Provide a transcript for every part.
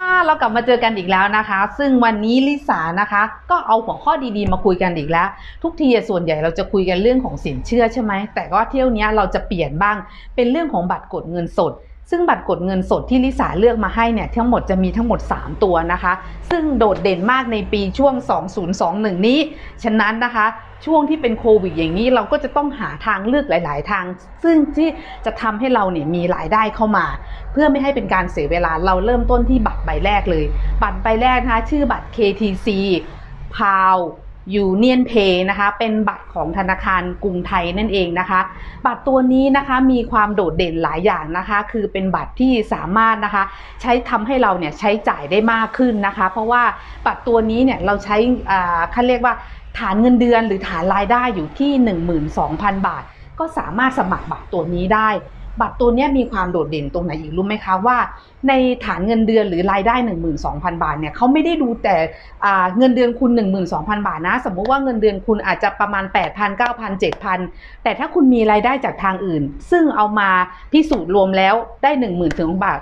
ค่ะเรากลับมาเจอกันอีกแล้วนะคะ ซึ่งวันนี้ลิสานะคะ ก็เอาหัวข้อดีๆมาคุยกันอีกแล้ว ทุกทีส่วนใหญ่เราจะคุยกันเรื่องของสินเชื่อใช่ไหมแต่ว่าเที่ยวเนี้ยเราจะเปลี่ยนบ้างเป็นเรื่องของบัตรกดเงินสด ซึ่งบัตรกดเงินสดที่ลิสาเลือกมาให้เนี่ยทั้งหมดจะมีทั้งหมด 3 ตัวนะคะ ซึ่งโดดเด่นมากในปีช่วง 2021 นี้ ฉะนั้นนะคะช่วงที่เป็นโควิดอย่างนี้เราก็จะต้องหาทางเลือกหลาย ๆ ทาง ซึ่งที่จะทำให้เราเนี่ยมีรายได้เข้ามา เพื่อไม่ให้เป็นการเสียเวลาเราเริ่มต้นที่บัตรใบแรกเลย บัตรใบแรกนะคะชื่อบัตร KTC p a l Union Pay นะคะ เป็นบัตรของธนาคารกรุงไทยนั่นเองนะคะ บัตรตัวนี้นะคะมีความโดดเด่นหลายอย่างนะคะ คือเป็นบัตรที่สามารถนะคะ ใช้ทำให้เราเนี่ยใช้จ่ายได้มากขึ้นนะคะ เพราะว่าบัตรตัวนี้เนี่ยเราใช้อ่าเขาเรียกว่าฐานเงินเดือนหรือฐานรายได้อยู่ที่ 12,000 บาท ก็สามารถสมัครบัตรตัวนี้ได้ บัตรตัวนี้มีความโดดเด่นตรงไหนอีกรู้ไหมคะว่า ในฐานเงินเดือนหรือรายได้ 12,000 บาทเนี่ยเขาไม่ได้ดูแต่เงินเดือนคุณ 12,000 บาทนะ สมมุติว่าเงินเดือนคุณอาจจะประมาณ 8,000 9,000 7,000 แต่ถ้าคุณมีรายได้จากทางอื่น ซึ่งเอามาพิสูจน์รวมแล้วได้ 10,000ถึงบาท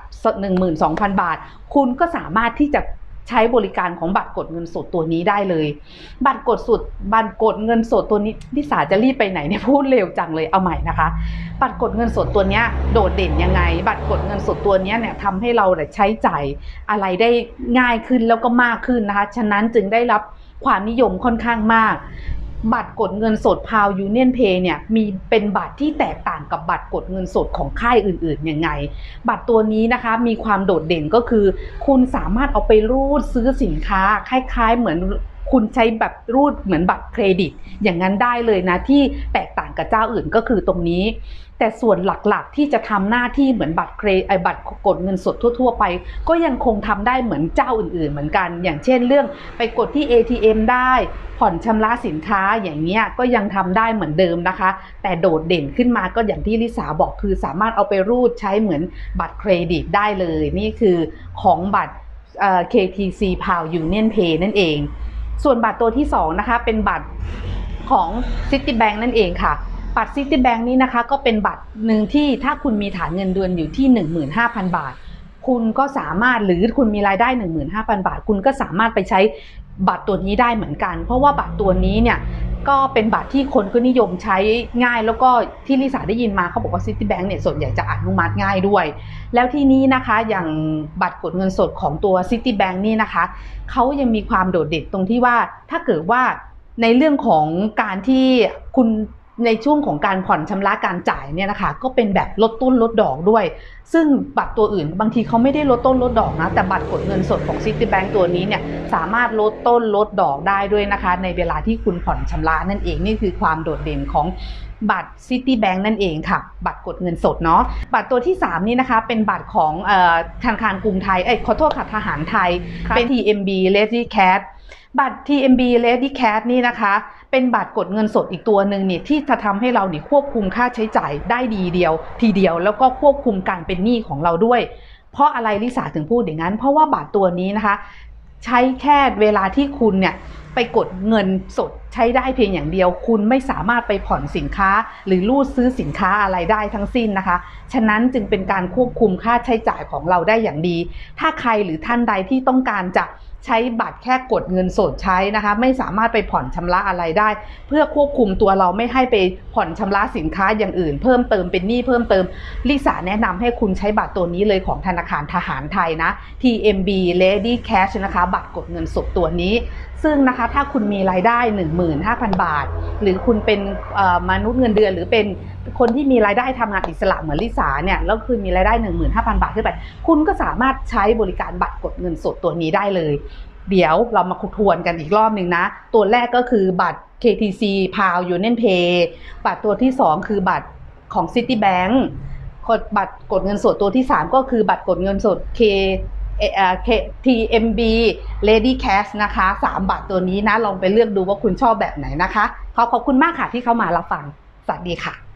12,000 บาท คุณก็สามารถที่จะ ใช้บริการของบัตรกดเงินสดตัวนี้ได้เลย บัตรกดสดบัตรกดเงินสดตัวนี้พี่สาจะรีบไปไหนเนี่ยพูดเร็วจังเลยเอาใหม่นะคะ บัตรกดเงินสดตัวเนี้ยโดดเด่นยังไง บัตรกดเงินสดตัวเนี้ยเนี่ยทำให้เราใช้จ่ายอะไรได้ง่ายขึ้นแล้วก็มากขึ้นนะคะ ฉะนั้นจึงได้รับความนิยมค่อนข้างมาก บัตรกดเงินสดพาวยูเนียนเพย์เนี่ยมีเป็นบัตรที่แตกต่างกับบัตรกดเงินสดของค่ายอื่นๆยังไง บัตรตัวนี้นะคะมีความโดดเด่นก็คือ คุณสามารถเอาไปรูดซื้อสินค้าคล้ายๆ เหมือน คุณใช้แบบรูดเหมือนบัตรเครดิต อย่างนั้นได้เลยนะที่แตกต่างกับเจ้าอื่นก็คือตรงนี้ แต่ส่วนหลักๆที่จะทำหน้าที่เหมือนบัตรเครไอบัตรกดเงินสดทั่ว ๆ ไป ก็ยังคงทำได้เหมือนเจ้าอื่น ๆ เหมือนกัน อย่างเช่นเรื่องไปกดที่ ATM ได้ ผ่อนชำระสินค้าอย่างเงี้ยก็ยังทำได้เหมือนเดิมนะคะ แต่โดดเด่นขึ้นมาก็อย่างที่ลิสาบอกคือสามารถเอาไปรูดใช้เหมือนบัตรเครดิตได้เลย นี่คือของบัตร KTC p a l Union Pay นั่นเอง ส่วนบัตรตัวที่สองนะคะเป็นบัตรของ Citibank นั่นเองค่ะ บัตร Citibank นี้นะคะก็เป็นบัตรหนึ่งที่ถ้าคุณมีฐานเงินเดือนอยู่ที่ 15,000 บาท คุณก็สามารถหรือคุณมีรายได้ 15,000 บาท คุณก็สามารถไปใช้บัตรตัวนี้ได้เหมือนกัน เพราะว่าบัตรตัวนี้เนี่ย ก็เป็นบัตรที่คนก็นิยมใช้ง่าย แล้วก็ที่ลิสาได้ยินมาเขาบอกว่า Citibank เนี่ยส่วนใหญ่จะอนุมัติง่ายด้วย แล้วที่นี้นะคะอย่างบัตรกดเงินสดของตัว Citibank นี่นะคะเขายังมีความโดดเด่นตรงที่ว่าถ้าเกิดว่าในเรื่องของการที่คุณ ในช่วงของการผ่อนชำระการจ่ายเนี่ยนะคะ ก็เป็นแบบลดต้นลดดอกด้วย ซึ่งบัตรตัวอื่นบางทีเขาไม่ได้ลดต้นลดดอกนะ แต่บัตรกดเงินสดของ Citibank ตัวนี้เนี่ยสามารถลดต้นลดดอกได้ด้วยนะคะ ในเวลาที่คุณผ่อนชำระนั่นเองนี่คือความโดดเด่นของบัตร Citibank นั่นเองค่ะ บัตรกดเงินสดเนาะบัตรตัวที่ 3 นี่นะคะ เป็นบัตรของเอ่อธนาคารกรุงไทยเอ้ยขอโทษค่ะทหารไทยเป็น TMB Ready Cash บัตร TMB Lady Cash นี่นะคะ เป็นบัตรกดเงินสดอีกตัวหนึ่งเนี่ยที่จะทำให้เราเนี่ยควบคุมค่าใช้จ่ายได้ดีเดียว ทีเดียวแล้วก็ควบคุมการเป็นหนี้ของเราด้วย เพราะอะไรลิสาถึงพูดอย่างนั้น เพราะว่าบัตรตัวนี้นะคะ ใช้แค่เวลาที่คุณเนี่ยไปกดเงินสดใช้ได้เพียงอย่างเดียว คุณไม่สามารถไปผ่อนสินค้า หรือรูดซื้อสินค้าอะไรได้ทั้งสิ้นนะคะ ฉะนั้นจึงเป็นการควบคุมค่าใช้จ่ายของเราได้อย่างดี ถ้าใครหรือท่านใดที่ต้องการจะใช้บัตรแค่กดเงินสดใช้นะคะ ไม่สามารถไปผ่อนชำระอะไรได้ เพื่อควบคุมตัวเราไม่ให้ไปผ่อนชำระสินค้าอย่างอื่น เพิ่มเติมเป็นหนี้เพิ่มเติมลิสาแนะนำให้คุณใช้บัตรตัวนี้เลยของธนาคารทหารไทยนะ TMB Ready Cash นะคะ บัตรกดเงินสดตัวนี้ ซึ่งนะคะถ้าคุณมีรายได้ 15,000 บาท หรือคุณเป็นมนุษย์เงินเดือน หรือเป็นคนที่มีรายได้ทำงานอิสระเหมือนลิสาเนี่ยแล้วคือมีรายได้ 15,000 บาทขึ้นไป คุณก็สามารถใช้บริการบัตรกดเงินสดตัวนี้ได้เลย เดี๋ยวเรามาคุทวนกันอีกรอบหนึ่งนะ ตัวแรกก็คือบัตร KTC p a l Union Pay บัตรตัวที่ 2 คือบัตรของ Citibank กดบัตรกดเงินสดตัวที่ 3 ก็คือบัตรกดเงินสด K- TMB Lady Cash นะคะ 3 บาทตัวนี้นะ ลองไปเลือกดูว่าคุณชอบแบบไหนนะคะ ขอขอบคุณมากค่ะที่เข้ามารับฟัง สวัสดีค่ะ